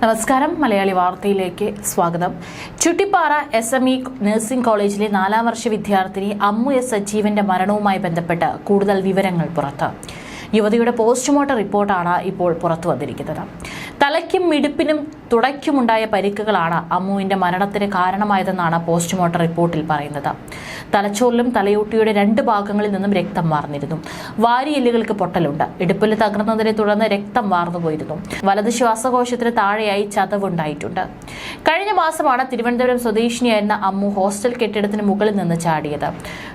നമസ്കാരം. മലയാളി വാർത്തയിലേക്ക് സ്വാഗതം. Chuttipara S M E nursing കോളേജിലെ നാലാം വർഷ വിദ്യാർത്ഥിനി അമ്മു എസ് സജീവന്റെ മരണവുമായി ബന്ധപ്പെട്ട് കൂടുതൽ വിവരങ്ങൾ പുറത്ത്. യുവതിയുടെ പോസ്റ്റ്മോർട്ടം റിപ്പോർട്ടാണ് ഇപ്പോൾ പുറത്തു വന്നിരിക്കുന്നത്. തലയ്ക്കും മിടുപ്പിനും തുടയ്ക്കുമുണ്ടായ പരിക്കുകളാണ് അമ്മുവിന്റെ മരണത്തിന് കാരണമായതെന്നാണ് പോസ്റ്റ്മോർട്ടം റിപ്പോർട്ടിൽ പറയുന്നത്. തലച്ചോറിലും തലയോട്ടിയുടെ രണ്ട് ഭാഗങ്ങളിൽ നിന്നും രക്തം വാർന്നിരുന്നു. വാരിയെല്ലുകൾക്ക് പൊട്ടലുണ്ട്. ഇടുപ്പിൽ തകർന്നതിനെ തുടർന്ന് രക്തം വാർന്നുപോയിരുന്നു വലത് ശ്വാസകോശത്തിന് താഴെയായി ചതവുണ്ടായിട്ടുണ്ട്. കഴിഞ്ഞ മാസമാണ് തിരുവനന്തപുരം സ്വദേശിനിയായിരുന്ന അമ്മു ഹോസ്റ്റൽ കെട്ടിടത്തിന് മുകളിൽ നിന്ന് ചാടിയത്.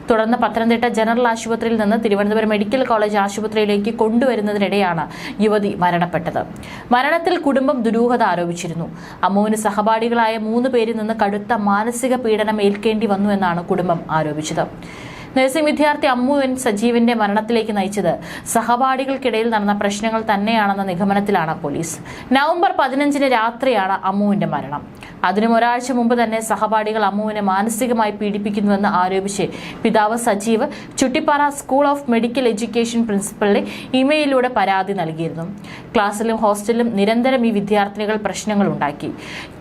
തുടർന്ന് പത്തനംതിട്ട ജനറൽ ആശുപത്രിയിൽ നിന്ന് തിരുവനന്തപുരം മെഡിക്കൽ കോളേജ് ആശുപത്രിയിലേക്ക് കൊണ്ടുവരുന്നതിനിടെയാണ് യുവതി മരണപ്പെട്ടത്. മരണത്തിൽ കുടുംബം ദുരൂഹത ആരോപിച്ചിരുന്നു. അമ്മുവിന് സഹപാഠികളായ മൂന്ന് പേരിൽ നിന്ന് കടുത്ത മാനസിക പീഡനം ഏൽക്കേണ്ടി വന്നു എന്നാണ് കുടുംബം ആരോപിച്ചത് നഴ്സിംഗ് വിദ്യാർത്ഥി അമ്മു എൻ സജീവിന്റെ മരണത്തിലേക്ക് നയിച്ചത്. സഹപാഠികൾക്കിടയിൽ നടന്ന പ്രശ്നങ്ങൾ തന്നെയാണെന്ന നിഗമനത്തിലാണ് പോലീസ്. നവംബർ പതിനഞ്ചിന് രാത്രിയാണ് അമ്മുവിന്റെ മരണം. അതിനും ഒരാഴ്ച മുമ്പ് തന്നെ സഹപാഠികൾ അമ്മുവിനെ മാനസികമായി പീഡിപ്പിക്കുന്നുവെന്ന് ആരോപിച്ച് പിതാവ് Sajeev Chuttipara school of medical education പ്രിൻസിപ്പളിന് ഇമെയിലിലൂടെ പരാതി നൽകിയിരുന്നു. ക്ലാസ്സിലും ഹോസ്റ്റലിലും നിരന്തരം ഈ വിദ്യാർത്ഥിനികൾ പ്രശ്നങ്ങൾ ഉണ്ടാക്കി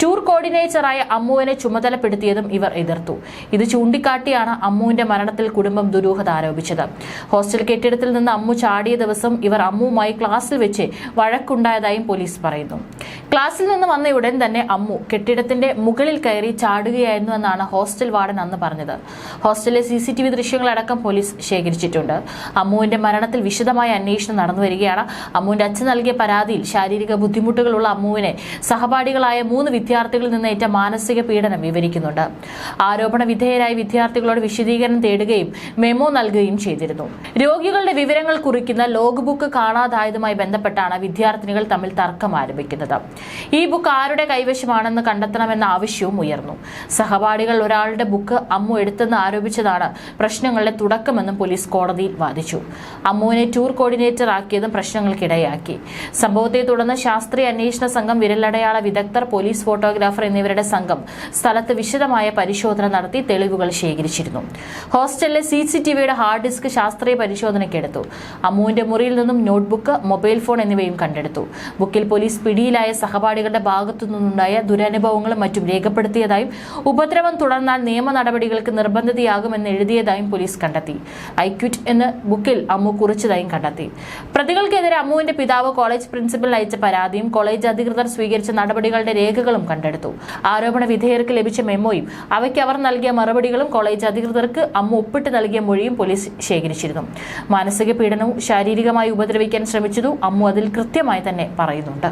ടൂർ കോർഡിനേറ്ററായ അമ്മുവിനെ ചുമതലപ്പെടുത്തിയതും ഇവർ എതിർത്തു. ഇത് ചൂണ്ടിക്കാട്ടിയാണ് അമ്മുവിന്റെ മരണത്തിൽ കുടുംബം ദുരൂഹത ആരോപിച്ചത്. ഹോസ്റ്റൽ കെട്ടിടത്തിൽ നിന്ന് അമ്മു ചാടിയ ദിവസം ഇവർ അമ്മുവുമായി ക്ലാസ്സിൽ വെച്ച് വഴക്കുണ്ടായതായും പോലീസ് പറയുന്നു. ക്ലാസ്സിൽ നിന്ന് വന്ന ഉടൻ തന്നെ അമ്മു കെട്ടിടത്തിന്റെ മുകളിൽ കയറി ചാടുകയായിരുന്നു എന്നാണ് ഹോസ്റ്റൽ വാർഡൻ അന്ന് പറഞ്ഞത്. ഹോസ്റ്റലിലെ സി സി ടി വി ദൃശ്യങ്ങളടക്കം പോലീസ് ശേഖരിച്ചിട്ടുണ്ട്. അമ്മുവിന്റെ മരണത്തിൽ വിശദമായ അന്വേഷണം നടന്നു വരികയാണ്. അമ്മുവിന്റെ അച്ഛൻ നൽകിയ പരാതിയിൽ ശാരീരിക ബുദ്ധിമുട്ടുകളുള്ള അമ്മുവിനെ സഹപാഠികളായ മൂന്ന് വിദ്യാർത്ഥികളിൽ നിന്ന് ഏറ്റ മാനസിക പീഡനം വിവരിക്കുന്നുണ്ട്. ആരോപണ വിധേയരായ വിദ്യാർത്ഥികളോട് വിശദീകരണം തേടുകയും മെമോ നൽകുകയും ചെയ്തിരുന്നു. രോഗികളുടെ വിവരങ്ങൾ കുറിക്കുന്ന ലോഗ് ബുക്ക് കാണാതായതുമായി ബന്ധപ്പെട്ടാണ് വിദ്യാർത്ഥിനികൾ തമ്മിൽ തർക്കം ആരംഭിക്കുന്നത്. ഈ ബുക്ക് ആരുടെ കൈവശമാണെന്ന് കണ്ടെത്തണമെന്ന ആവശ്യവും ഉയർന്നു. സഹപാഠികൾ ഒരാളുടെ ബുക്ക് അമ്മു എടുത്തെന്ന് ആരോപിച്ചതാണ് പ്രശ്നങ്ങളുടെ തുടക്കമെന്നും പോലീസ് കോടതിയിൽ വാദിച്ചു. അമ്മുവിനെ ടൂർ കോർഡിനേറ്റർ ആക്കിയതും പ്രശ്നങ്ങൾക്കിടയാക്കി. സംഭവത്തെ തുടർന്ന് ശാസ്ത്രീയ അന്വേഷണ സംഘം വിരലടയാള വിദഗ്ധർ പോലീസ് ഫോട്ടോഗ്രാഫർ എന്നിവരുടെ സംഘം സ്ഥലത്ത് വിശദമായ പരിശോധന നടത്തി തെളിവുകൾ ശേഖരിച്ചിരുന്നു. ഹോസ്റ്റലിലെ സി സി ടി വിയുടെ ഹാർഡ് ഡിസ്ക് ശാസ്ത്രീയ പരിശോധനയ്ക്കെടുത്തു. അമ്മുവിന്റെ മുറിയിൽ നിന്നും നോട്ട്ബുക്ക് മൊബൈൽ ഫോൺ എന്നിവയും കണ്ടെടുത്തു. ബുക്കിൽ പോലീസ് പിടിയിലായ സഹപാഠികളുടെ ഭാഗത്തു നിന്നുണ്ടായ ദുരനുഭവങ്ങളും മറ്റും രേഖപ്പെടുത്തിയതായും ഉപദ്രവം തുടർന്നാൽ നിയമ നടപടികൾക്ക് നിർബന്ധിതയാകുമെന്ന് എഴുതിയതായും പോലീസ് കണ്ടെത്തി. ഐക്വിറ്റ് എന്ന് ബുക്കിൽ അമ്മു കുറിച്ചതായും കണ്ടെത്തി. പ്രതികൾക്കെതിരെ അമ്മുവിന്റെ പിതാവ് കോളേജ് പ്രിൻസിപ്പൽ അയച്ച പരാതിയും കോളേജ് അധികൃതർ സ്വീകരിച്ച നടപടികളുടെ രേഖകളും കണ്ടെടുത്തു. ആരോപണ വിധേയർക്ക് ലഭിച്ച മെമ്മോയും അവയ്ക്ക് അവർ നൽകിയ മറുപടികളും കോളേജ് അധികൃതർക്ക് അമ്മ ഒപ്പിട്ട് നൽകിയ മൊഴിയും പോലീസ് ശേഖരിച്ചിരുന്നു. മാനസിക പീഡനവും ശാരീരികമായി ഉപദ്രവിക്കാൻ ശ്രമിച്ചതും അമ്മു അതിൽ കൃത്യമായി തന്നെ പറയുന്നുണ്ട്.